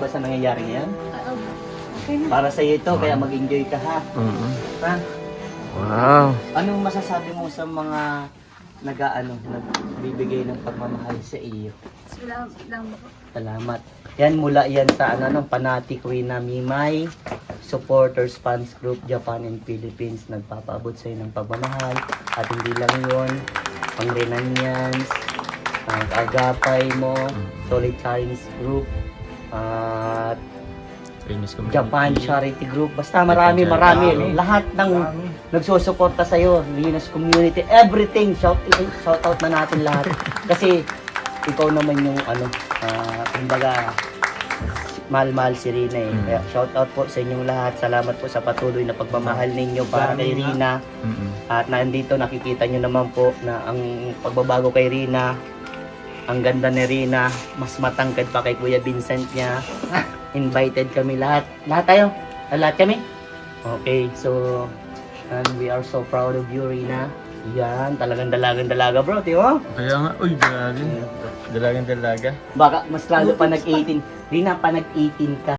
ba sa nangyayari ngayon? Oo. Okay na. Para sa iyo ito, kaya mag-enjoy ka ha. Mm-mm. ha? Wow. Anong masasabi mo sa mga nag-ano, nagbibigay ng pagmamahal sa iyo? Salamat lang po. Salamat. Yan mula yan sa ano ng Panatic Rina Mimay supporters fans group Japan and Philippines nagpapaabot sa ng pagmamahal at hindi lang yon ang Renanians ang Agapay mo Solid Chinese Group at. Japan Charity Group basta marami marami Charity. lahat ng nagsusuporta sa iyo Venus Community everything shout shout out na natin lahat kasi ikaw naman yung ano ah, kumbaga mahal-mahal si Rina eh. Mm. Kaya shout out po sa inyong lahat. Salamat po sa patuloy na pagmamahal ninyo para kay Rina. At nandito nakikita nyo naman po na ang pagbabago kay Rina, ang ganda ni Rina, mas matangkad pa kay Kuya Vincent niya. Invited kami lahat. Lahat tayo? Ah, Lahat kami? Okay, so and we are so proud of you, Rina. Yan, talagang dalagang-dalaga bro, di ba? Kaya nga, uy, dalaga. Dalagang dalaga. Baka mas lalo pa nag-18. Rina, pa nag-18 ka.